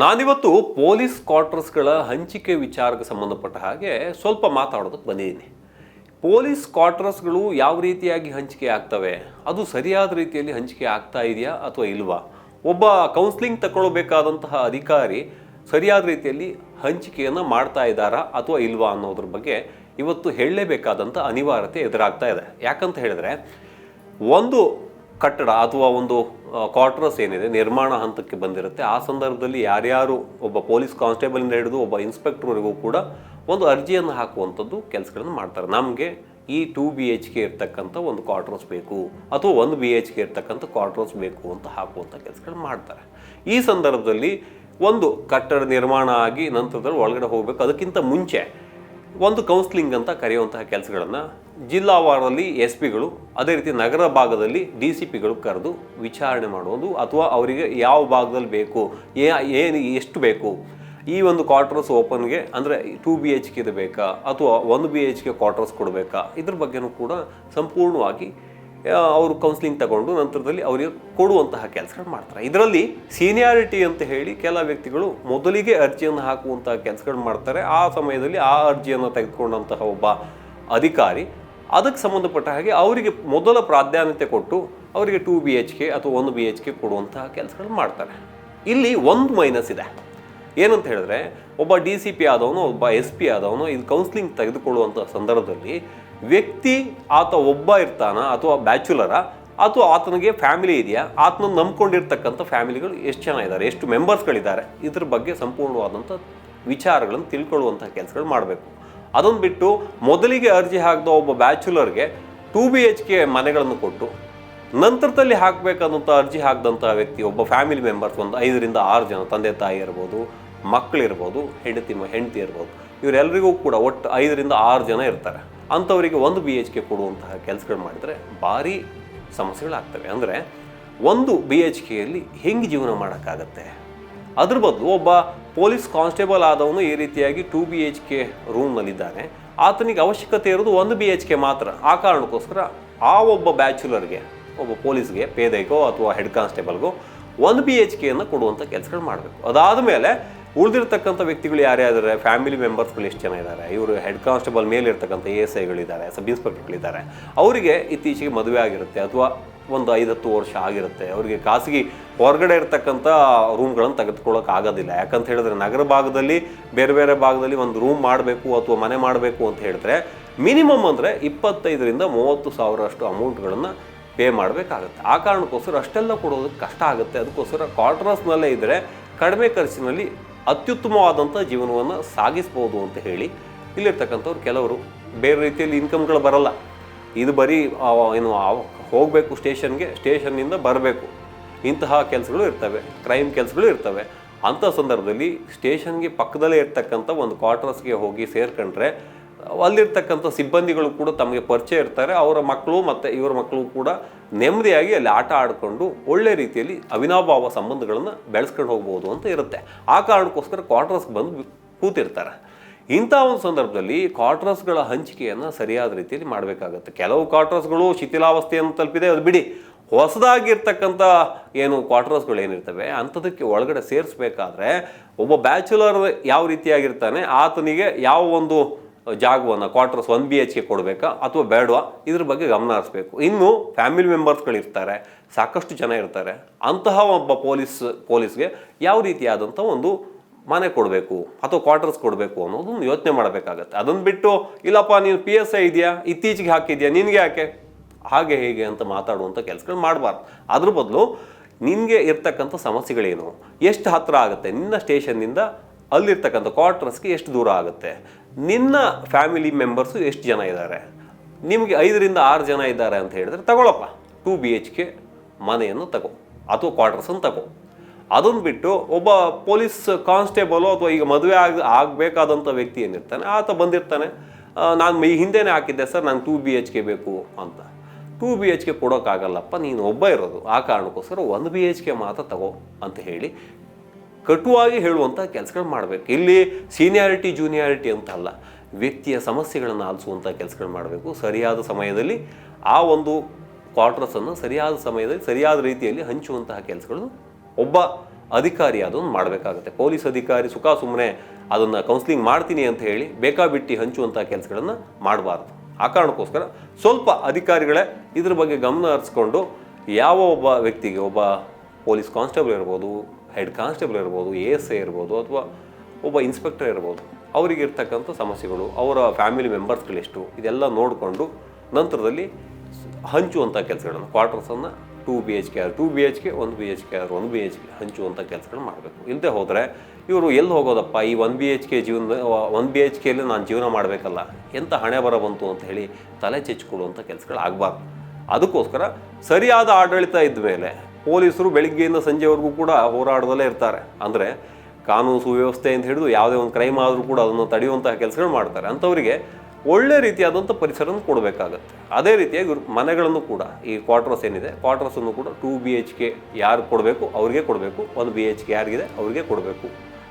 ನಾನಿವತ್ತು ಪೊಲೀಸ್ ಕ್ವಾರ್ಟರ್ಸ್ಗಳ ಹಂಚಿಕೆ ವಿಚಾರಕ್ಕೆ ಸಂಬಂಧಪಟ್ಟ ಹಾಗೆ ಸ್ವಲ್ಪ ಮಾತಾಡೋದಕ್ಕೆ ಬಂದಿದ್ದೀನಿ. ಪೊಲೀಸ್ ಕ್ವಾರ್ಟರ್ಸ್ಗಳು ಯಾವ ರೀತಿಯಾಗಿ ಹಂಚಿಕೆ ಆಗ್ತವೆ? ಅದು ಸರಿಯಾದ ರೀತಿಯಲ್ಲಿ ಹಂಚಿಕೆ ಆಗ್ತಾ ಇದೆಯಾ ಅಥವಾ ಇಲ್ವಾ? ಒಬ್ಬ ಕೌನ್ಸಿಲಿಂಗ್ ತಗೊಳ್ಬೇಕಾದಂತಹ ಅಧಿಕಾರಿ ಸರಿಯಾದ ರೀತಿಯಲ್ಲಿ ಹಂಚಿಕೆಯನ್ನು ಮಾಡ್ತಾ ಇದ್ದಾರಾ ಅಥವಾ ಇಲ್ವಾ ಅನ್ನೋದ್ರ ಬಗ್ಗೆ ಇವತ್ತು ಹೇಳಲೇಬೇಕಾದಂಥ ಅನಿವಾರ್ಯತೆ ಎದುರಾಗ್ತಾ ಇದೆ. ಯಾಕಂತ ಹೇಳಿದ್ರೆ, ಒಂದು ಕಟ್ಟಡ ಅಥವಾ ಒಂದು ಕ್ವಾರ್ಟರ್ಸ್ ಏನಿದೆ, ನಿರ್ಮಾಣ ಹಂತಕ್ಕೆ ಬಂದಿರುತ್ತೆ. ಆ ಸಂದರ್ಭದಲ್ಲಿ ಯಾರ್ಯಾರು ಒಬ್ಬ ಪೊಲೀಸ್ ಕಾನ್ಸ್ಟೇಬಲಿಂದ ಹಿಡಿದು ಒಬ್ಬ ಇನ್ಸ್ಪೆಕ್ಟರ್ವರೆಗೂ ಕೂಡ ಒಂದು ಅರ್ಜಿಯನ್ನು ಹಾಕುವಂಥದ್ದು ಕೆಲಸಗಳನ್ನು ಮಾಡ್ತಾರೆ. ನಮಗೆ ಈ ಟೂ ಬಿ ಎಚ್ ಕೆ ಇರ್ತಕ್ಕಂಥ ಒಂದು ಕ್ವಾರ್ಟರ್ಸ್ ಬೇಕು ಅಥವಾ ಒಂದು ಬಿ ಎಚ್ ಕೆ ಇರ್ತಕ್ಕಂಥ ಕ್ವಾರ್ಟರ್ಸ್ ಬೇಕು ಅಂತ ಹಾಕುವಂಥ ಕೆಲಸಗಳನ್ನು ಮಾಡ್ತಾರೆ. ಈ ಸಂದರ್ಭದಲ್ಲಿ ಒಂದು ಕಟ್ಟಡ ನಿರ್ಮಾಣ ಆಗಿ ನಂತರದಲ್ಲಿ ಒಳಗಡೆ ಹೋಗಬೇಕು. ಅದಕ್ಕಿಂತ ಮುಂಚೆ ಒಂದು ಕೌನ್ಸಿಲಿಂಗ್ ಅಂತ ಕರೆಯುವಂತಹ ಕೆಲಸಗಳನ್ನು ಜಿಲ್ಲಾವಾರದಲ್ಲಿ ಎಸ್ ಪಿಗಳು ಅದೇ ರೀತಿ ನಗರ ಭಾಗದಲ್ಲಿ ಡಿ ಸಿ ಪಿಗಳು ಕರೆದು ವಿಚಾರಣೆ ಮಾಡುವುದು ಅಥವಾ ಅವರಿಗೆ ಯಾವ ಭಾಗದಲ್ಲಿ ಬೇಕು, ಏ- ಏನು, ಎಷ್ಟು ಬೇಕು. ಈ ಒಂದು ಕ್ವಾರ್ಟರ್ಸ್ ಓಪನ್ಗೆ ಅಂದರೆ ಟೂ ಬಿ ಎಚ್ ಕೆ ಬೇಕಾ ಅಥವಾ ಒಂದು ಬಿ ಎಚ್ ಕೆ ಕ್ವಾರ್ಟರ್ಸ್ ಕೊಡಬೇಕಾ? ಇದ್ರ ಬಗ್ಗೆನೂ ಕೂಡ ಸಂಪೂರ್ಣವಾಗಿ ಅವರು ಕೌನ್ಸಿಲಿಂಗ್ ತಗೊಂಡು ನಂತರದಲ್ಲಿ ಅವರಿಗೆ ಕೊಡುವಂತಹ ಕೆಲಸಗಳು ಮಾಡ್ತಾರೆ. ಇದರಲ್ಲಿ ಸೀನಿಯಾರಿಟಿ ಅಂತ ಹೇಳಿ ಕೆಲ ವ್ಯಕ್ತಿಗಳು ಮೊದಲಿಗೆ ಅರ್ಜಿಯನ್ನು ಹಾಕುವಂತಹ ಕೆಲಸಗಳು ಮಾಡ್ತಾರೆ. ಆ ಸಮಯದಲ್ಲಿ ಆ ಅರ್ಜಿಯನ್ನು ತೆಗೆದುಕೊಂಡಂತಹ ಒಬ್ಬ ಅಧಿಕಾರಿ, ಅದಕ್ಕೆ ಸಂಬಂಧಪಟ್ಟ ಹಾಗೆ ಅವರಿಗೆ ಮೊದಲ ಪ್ರಾಧಾನ್ಯತೆ ಕೊಟ್ಟು ಅವರಿಗೆ ಟೂ ಬಿ ಎಚ್ ಕೆ ಅಥವಾ ಒಂದು ಬಿ ಎಚ್ ಕೆ ಕೊಡುವಂತಹ ಕೆಲಸಗಳು ಮಾಡ್ತಾರೆ. ಇಲ್ಲಿ ಒಂದು ಮೈನಸ್ ಇದೆ. ಏನಂತ ಹೇಳಿದ್ರೆ, ಒಬ್ಬ ಡಿ ಸಿ ಪಿ ಆದವನು, ಒಬ್ಬ ಎಸ್ ಪಿ ಆದವನು ಇದು ಕೌನ್ಸಿಲಿಂಗ್ ತೆಗೆದುಕೊಳ್ಳುವಂಥ ಸಂದರ್ಭದಲ್ಲಿ ವ್ಯಕ್ತಿ ಆತ ಒಬ್ಬ ಇರ್ತಾನ ಅಥವಾ ಬ್ಯಾಚುಲರ, ಅಥವಾ ಆತನಿಗೆ ಫ್ಯಾಮಿಲಿ ಇದೆಯಾ? ಆತನ ನಂಬ್ಕೊಂಡಿರ್ತಕ್ಕಂಥ ಫ್ಯಾಮಿಲಿಗಳು ಎಷ್ಟು ಜನ ಇದ್ದಾರೆ? ಎಷ್ಟು ಮೆಂಬರ್ಸ್ಗಳಿದ್ದಾರೆ? ಇದ್ರ ಬಗ್ಗೆ ಸಂಪೂರ್ಣವಾದಂಥ ವಿಚಾರಗಳನ್ನು ತಿಳ್ಕೊಳ್ಳುವಂಥ ಕೆಲಸಗಳು ಮಾಡಬೇಕು. ಅದನ್ನು ಬಿಟ್ಟು ಮೊದಲಿಗೆ ಅರ್ಜಿ ಹಾಕಿದ ಒಬ್ಬ ಬ್ಯಾಚುಲರ್ಗೆ ಟು ಬಿ ಎಚ್ ಕೆ ಮನೆಗಳನ್ನು ಕೊಟ್ಟು, ನಂತರದಲ್ಲಿ ಹಾಕಬೇಕಾದಂಥ ಅರ್ಜಿ ಹಾಕಿದಂಥ ವ್ಯಕ್ತಿ ಒಬ್ಬ ಫ್ಯಾಮಿಲಿ ಮೆಂಬರ್ಸ್, ಒಂದು ಐದರಿಂದ ಆರು ಜನ, ತಂದೆ ತಾಯಿ ಇರ್ಬೋದು ಮಕ್ಕಳಿರ್ಬೋದು ಹೆಂಡತಿ ಹೆಂಡತಿ ಇರ್ಬೋದು ಇವರೆಲ್ಲರಿಗೂ ಕೂಡ ಒಟ್ಟು ಐದರಿಂದ ಆರು ಜನ ಇರ್ತಾರೆ. ಅಂಥವರಿಗೆ ಒಂದು ಬಿ ಎಚ್ ಕೆ ಕೊಡುವಂತಹ ಕೆಲಸಗಳು ಮಾಡಿದರೆ ಭಾರಿ ಸಮಸ್ಯೆಗಳಾಗ್ತವೆ. ಅಂದರೆ ಒಂದು ಬಿ ಎಚ್ ಕೆಯಲ್ಲಿ ಹೆಂಗೆ ಜೀವನ ಮಾಡೋಕ್ಕಾಗತ್ತೆ? ಅದ್ರ ಬದಲು ಒಬ್ಬ ಪೊಲೀಸ್ ಕಾನ್ಸ್ಟೇಬಲ್ ಆದವನು ಈ ರೀತಿಯಾಗಿ ಟೂ ಬಿ ಎಚ್ ಕೆ ರೂಮ್ನಲ್ಲಿದ್ದಾನೆ. ಆತನಿಗೆ ಅವಶ್ಯಕತೆ ಇರೋದು ಒಂದು ಬಿ ಎಚ್ ಕೆ ಮಾತ್ರ. ಆ ಕಾರಣಕ್ಕೋಸ್ಕರ ಆ ಒಬ್ಬ ಬ್ಯಾಚುಲರ್ಗೆ, ಒಬ್ಬ ಪೊಲೀಸ್ಗೆ, ಪೇದೆಗೋ ಅಥವಾ ಹೆಡ್ ಕಾನ್ಸ್ಟೇಬಲ್ಗೋ ಒಂದು ಬಿ ಎಚ್ ಕೆಯನ್ನು ಕೊಡುವಂಥ ಕೆಲಸಗಳು ಮಾಡಬೇಕು. ಅದಾದ ಮೇಲೆ ಉಳಿದಿರ್ತಕ್ಕಂಥ ವ್ಯಕ್ತಿಗಳು ಯಾರ್ಯಾರಿದ್ದಾರೆ ಫ್ಯಾಮಿಲಿ ಮೆಂಬರ್ಸ್ಗಳು ಎಷ್ಟು ಜನ ಇದ್ದಾರೆ ಇವರು ಹೆಡ್ ಕಾನ್ಸ್ಟೇಬಲ್ ಮೇಲೆ ಇರ್ತಕ್ಕಂಥ ಎ ಎಸ್ ಐಗಳಿದ್ದಾರೆ ಸಬ್ ಇನ್ಸ್ಪೆಕ್ಟರ್ಗಳಿದ್ದಾರೆ ಅವರಿಗೆ ಇತ್ತೀಚೆಗೆ ಮದುವೆ ಆಗಿರುತ್ತೆ ಅಥವಾ ಒಂದು ಐದತ್ತು ವರ್ಷ ಆಗಿರುತ್ತೆ, ಅವರಿಗೆ ಖಾಸಗಿ ಹೊರಗಡೆ ಇರ್ತಕ್ಕಂಥ ರೂಮ್ಗಳನ್ನು ತೆಗೆದುಕೊಳ್ಳೋಕೆ ಆಗೋದಿಲ್ಲ. ಯಾಕಂತ ಹೇಳಿದ್ರೆ ನಗರ ಭಾಗದಲ್ಲಿ ಬೇರೆ ಬೇರೆ ಭಾಗದಲ್ಲಿ ಒಂದು ರೂಮ್ ಮಾಡಬೇಕು ಅಥವಾ ಮನೆ ಮಾಡಬೇಕು ಅಂತ ಹೇಳಿದ್ರೆ ಮಿನಿಮಮ್ ಅಂದರೆ ಇಪ್ಪತ್ತೈದರಿಂದ ಮೂವತ್ತು ಸಾವಿರ ಅಷ್ಟು ಅಮೌಂಟ್ಗಳನ್ನು ಪೇ ಮಾಡಬೇಕಾಗುತ್ತೆ. ಆ ಕಾರಣಕ್ಕೋಸ್ಕರ ಅಷ್ಟೆಲ್ಲ ಕೊಡೋದಕ್ಕೆ ಕಷ್ಟ ಆಗುತ್ತೆ. ಅದಕ್ಕೋಸ್ಕರ ಕ್ವಾರ್ಟರ್ಸ್ನಲ್ಲೇ ಇದ್ದರೆ ಕಡಿಮೆ ಖರ್ಚಿನಲ್ಲಿ ಅತ್ಯುತ್ತಮವಾದಂಥ ಜೀವನವನ್ನು ಸಾಗಿಸ್ಬೋದು ಅಂತ ಹೇಳಿ ಇಲ್ಲಿರ್ತಕ್ಕಂಥವ್ರು ಕೆಲವರು ಬೇರೆ ರೀತಿಯಲ್ಲಿ ಇನ್ಕಮ್ಗಳು ಬರಲ್ಲ. ಇದು ಬರೀ ಏನು ಹೋಗಬೇಕು ಸ್ಟೇಷನ್ಗೆ, ಸ್ಟೇಷನ್ನಿಂದ ಬರಬೇಕು. ಇಂತಹ ಕೆಲಸಗಳು ಇರ್ತವೆ ಕ್ರೈಮ್ ಕೆಲಸಗಳು ಇರ್ತವೆ. ಅಂಥ ಸಂದರ್ಭದಲ್ಲಿ ಸ್ಟೇಷನ್ಗೆ ಪಕ್ಕದಲ್ಲೇ ಇರ್ತಕ್ಕಂಥ ಒಂದು ಕ್ವಾರ್ಟರ್ಸ್ಗೆ ಹೋಗಿ ಸೇರ್ಕೊಂಡ್ರೆ ಅಲ್ಲಿರ್ತಕ್ಕಂಥ ಸಿಬ್ಬಂದಿಗಳು ಕೂಡ ತಮಗೆ ಪರಿಚಯ ಇರ್ತಾರೆ. ಅವರ ಮಕ್ಕಳು ಮತ್ತು ಇವರ ಮಕ್ಕಳು ಕೂಡ ನೆಮ್ಮದಿಯಾಗಿ ಅಲ್ಲಿ ಆಟ ಆಡಿಕೊಂಡು ಒಳ್ಳೆ ರೀತಿಯಲ್ಲಿ ಅವಿನಾಭಾವ ಸಂಬಂಧಗಳನ್ನು ಬೆಳೆಸ್ಕೊಂಡು ಹೋಗ್ಬೋದು ಅಂತ ಇರುತ್ತೆ. ಆ ಕಾರಣಕ್ಕೋಸ್ಕರ ಕ್ವಾರ್ಟರ್ಸ್ಗೆ ಬಂದು ಕೂತಿರ್ತಾರೆ. ಇಂಥ ಒಂದು ಸಂದರ್ಭದಲ್ಲಿ ಕ್ವಾರ್ಟರ್ಸ್ಗಳ ಹಂಚಿಕೆಯನ್ನು ಸರಿಯಾದ ರೀತಿಯಲ್ಲಿ ಮಾಡಬೇಕಾಗುತ್ತೆ. ಕೆಲವು ಕ್ವಾರ್ಟರ್ಸ್ಗಳು ಶಿಥಿಲಾವಸ್ಥೆಯನ್ನು ತಲುಪಿದೆ. ಅದು ಬಿಡಿ, ಹೊಸದಾಗಿರ್ತಕ್ಕಂಥ ಏನು ಕ್ವಾರ್ಟರ್ಸ್ಗಳು ಏನಿರ್ತವೆ, ಅಂಥದಕ್ಕೆ ಒಳಗಡೆ ಸೇರಿಸ್ಬೇಕಾದ್ರೆ ಒಬ್ಬ ಬ್ಯಾಚುಲರ್ ಯಾವ ರೀತಿಯಾಗಿರ್ತಾನೆ, ಆತನಿಗೆ ಯಾವ ಒಂದು ಜಾಗವನ್ನು quarters one B H K ಕೊಡಬೇಕಾ ಅಥವಾ ಬೇಡವಾ? ಇದ್ರ ಬಗ್ಗೆ ಗಮನ ಹರಿಸ್ಬೇಕು. ಇನ್ನು ಫ್ಯಾಮಿಲಿ ಮೆಂಬರ್ಸ್ಗಳಿರ್ತಾರೆ ಸಾಕಷ್ಟು ಜನ ಇರ್ತಾರೆ. ಅಂತಹ ಒಬ್ಬ ಪೊಲೀಸ್ ಪೊಲೀಸ್ಗೆ ಯಾವ ರೀತಿಯಾದಂಥ ಒಂದು ಮನೆ ಕೊಡಬೇಕು ಅಥವಾ ಕ್ವಾರ್ಟರ್ಸ್ ಕೊಡಬೇಕು ಅನ್ನೋದನ್ನು ಯೋಚನೆ ಮಾಡಬೇಕಾಗತ್ತೆ. ಅದನ್ನು ಬಿಟ್ಟು, ಇಲ್ಲಪ್ಪ, ನೀನು ಪಿ ಎಸ್ ಐ ಇದೆಯಾ? ಇತ್ತೀಚೆಗೆ ಹಾಕಿದೆಯಾ? ನಿನಗೆ ಯಾಕೆ? ಹಾಗೆ ಹೇಗೆ ಅಂತ ಮಾತಾಡುವಂಥ ಕೆಲಸಗಳು ಮಾಡಬಾರ್ದು. ಅದ್ರ ಬದಲು ನಿನಗೆ ಇರ್ತಕ್ಕಂಥ ಸಮಸ್ಯೆಗಳೇನು? ಎಷ್ಟು ಹತ್ತಿರ ಆಗುತ್ತೆ? ನಿನ್ನ ಸ್ಟೇಷನ್ನಿಂದ ಅಲ್ಲಿರ್ತಕ್ಕಂಥ ಕ್ವಾರ್ಟರ್ಸ್ಗೆ ಎಷ್ಟು ದೂರ ಆಗುತ್ತೆ? ನಿನ್ನ ಫ್ಯಾಮಿಲಿ ಮೆಂಬರ್ಸು ಎಷ್ಟು ಜನ ಇದ್ದಾರೆ? ನಿಮಗೆ ಐದರಿಂದ ಆರು ಜನ ಇದ್ದಾರೆ ಅಂತ ಹೇಳಿದ್ರೆ ತಗೊಳಪ್ಪ. ಟೂ ಬಿ ಎಚ್ ಕೆ ಮನೆಯನ್ನು ತಗೋ ಅಥವಾ ಕ್ವಾರ್ಟರ್ಸನ್ನು ತಗೋ. ಅದನ್ನು ಬಿಟ್ಟು ಒಬ್ಬ ಪೊಲೀಸ್ ಕಾನ್ಸ್ಟೇಬಲು ಅಥವಾ ಈಗ ಮದುವೆ ಆಗ, ಆಗಬೇಕಾದಂಥ ವ್ಯಕ್ತಿ ಏನಿರ್ತಾನೆ, ಆತ ಬಂದಿರ್ತಾನೆ. ನಾನು ಈ ಹಿಂದೆನೇ ಹಾಕಿದ್ದೆ ಸರ್ ನಾನು ಟೂ ಬಿ ಎಚ್ ಕೆ ಬೇಕು ಅಂತ. ಟೂ ಬಿ ಎಚ್ ಕೆ ಕೊಡೋಕ್ಕಾಗಲ್ಲಪ್ಪ, ನೀನು ಒಬ್ಬ ಇರೋದು. ಆ ಕಾರಣಕ್ಕೋಸ್ಕರ ಒಂದು ಬಿ ಎಚ್ ಕೆ ಮಾತ್ರ ತಗೋ ಅಂತ ಹೇಳಿ ಕಟುವಾಗಿ ಹೇಳುವಂಥ ಕೆಲಸಗಳು ಮಾಡಬೇಕು. ಇಲ್ಲಿ ಸೀನಿಯಾರಿಟಿ ಜೂನಿಯಾರಿಟಿ ಅಂತ ಅಲ್ಲ. ವ್ಯಕ್ತಿಯ ಸಮಸ್ಯೆಗಳನ್ನು ಆಲಿಸುವಂಥ ಕೆಲಸಗಳು ಮಾಡಬೇಕು. ಸರಿಯಾದ ಸಮಯದಲ್ಲಿ ಆ ಒಂದು ಕ್ವಾರ್ಟರ್ಸನ್ನು ಸರಿಯಾದ ಸಮಯದಲ್ಲಿ ಸರಿಯಾದ ರೀತಿಯಲ್ಲಿ ಹಂಚುವಂತಹ ಕೆಲಸಗಳನ್ನು ಒಬ್ಬ ಅಧಿಕಾರಿ ಅದನ್ನು ಮಾಡಬೇಕಾಗುತ್ತೆ. ಪೊಲೀಸ್ ಅಧಿಕಾರಿ ಸುಖ ಸುಮ್ಮನೆ ಅದನ್ನು ಕೌನ್ಸಿಲಿಂಗ್ ಮಾಡ್ತೀನಿ ಅಂತ ಹೇಳಿ ಬೇಕಾಬಿಟ್ಟಿ ಹಂಚುವಂಥ ಕೆಲಸಗಳನ್ನು ಮಾಡಬಾರ್ದು. ಆ ಕಾರಣಕ್ಕೋಸ್ಕರ ಸ್ವಲ್ಪ ಅಧಿಕಾರಿಗಳೇ ಇದ್ರ ಬಗ್ಗೆ ಗಮನ ಹರಿಸ್ಕೊಂಡು ಯಾವ ಒಬ್ಬ ವ್ಯಕ್ತಿಗೆ, ಒಬ್ಬ ಪೊಲೀಸ್ ಕಾನ್ಸ್ಟೇಬಲ್ ಇರ್ಬೋದು ಹೆಡ್ ಕಾನ್ಸ್ಟೇಬಲ್ ಇರ್ಬೋದು, ಎ ಎಸ್ ಐ ಇರ್ಬೋದು ಅಥವಾ ಒಬ್ಬ ಇನ್ಸ್ಪೆಕ್ಟರ್ ಇರ್ಬೋದು ಅವರಿಗೆ ಇರ್ತಕ್ಕಂಥ ಸಮಸ್ಯೆಗಳು, ಅವರ ಫ್ಯಾಮಿಲಿ ಮೆಂಬರ್ಸ್ಗಳೆಷ್ಟು ಇದೆಲ್ಲ ನೋಡಿಕೊಂಡು ನಂತರದಲ್ಲಿ ಹಂಚುವಂಥ ಕೆಲಸಗಳನ್ನು ಕ್ವಾರ್ಟರ್ಸನ್ನು two B H K or, two B H K, ಒಂದು ಬಿ ಎಚ್ ಕೆ ಆರ್, ಒಂದು ಬಿ ಎಚ್ ಕೆ ಹಂಚುವಂಥ ಕೆಲಸಗಳು ಮಾಡಬೇಕು. ಇಲ್ಲದೆ ಹೋದರೆ ಇವರು ಎಲ್ಲಿ ಹೋಗೋದಪ್ಪ? ಈ ಒನ್ ಬಿ ಎಚ್ ಕೆ ಜೀವನ, ಒನ್ ಬಿ ಎಚ್ ಕೆಯಲ್ಲಿ ನಾನು ಜೀವನ ಮಾಡಬೇಕಲ್ಲ, ಎಂಥ ಹಣೆ ಬರ ಬಂತು ಅಂತ ಹೇಳಿ ತಲೆ ಚೆಚ್ಚಿಕೊಡುವಂಥ ಕೆಲಸಗಳು ಆಗಬಾರ್ದು ಅದಕ್ಕೋಸ್ಕರ ಸರಿಯಾದ ಆಡಳಿತ ಇದ್ದ ಮೇಲೆ ಪೊಲೀಸರು ಬೆಳಿಗ್ಗೆಯಿಂದ ಸಂಜೆವರೆಗೂ ಕೂಡ ಹೋರಾಡದಲ್ಲೇ ಇರ್ತಾರೆ. ಅಂದರೆ ಕಾನೂನು ಸುವ್ಯವಸ್ಥೆ ಅಂತ ಹಿಡಿದು ಯಾವುದೇ ಒಂದು ಕ್ರೈಮ್ ಆದರೂ ಕೂಡ ಅದನ್ನು ತಡೆಯುವಂತಹ ಕೆಲಸಗಳು ಮಾಡ್ತಾರೆ. ಅಂಥವರಿಗೆ ಒಳ್ಳೆ ರೀತಿಯಾದಂಥ ಪರಿಸರವನ್ನು ಕೊಡಬೇಕಾಗತ್ತೆ. ಅದೇ ರೀತಿಯಾಗಿ ಮನೆಗಳನ್ನು ಕೂಡ, ಈ ಕ್ವಾರ್ಟರ್ಸ್ ಏನಿದೆ, ಕ್ವಾರ್ಟರ್ಸನ್ನು ಕೂಡ ಟೂ ಬಿ ಎಚ್ ಕೆ ಯಾರು ಕೊಡಬೇಕು, ಅವ್ರಿಗೆ ಕೊಡಬೇಕು. ಒಂದು ಬಿ ಎಚ್ ಕೆ ಯಾರಿಗಿದೆ, ಅವ್ರಿಗೆ ಕೊಡಬೇಕು.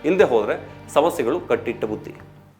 ಇಲ್ಲದೆ ಹೋದರೆ ಸಮಸ್ಯೆಗಳು ಕಟ್ಟಿಟ್ಟ ಬುತ್ತಿ.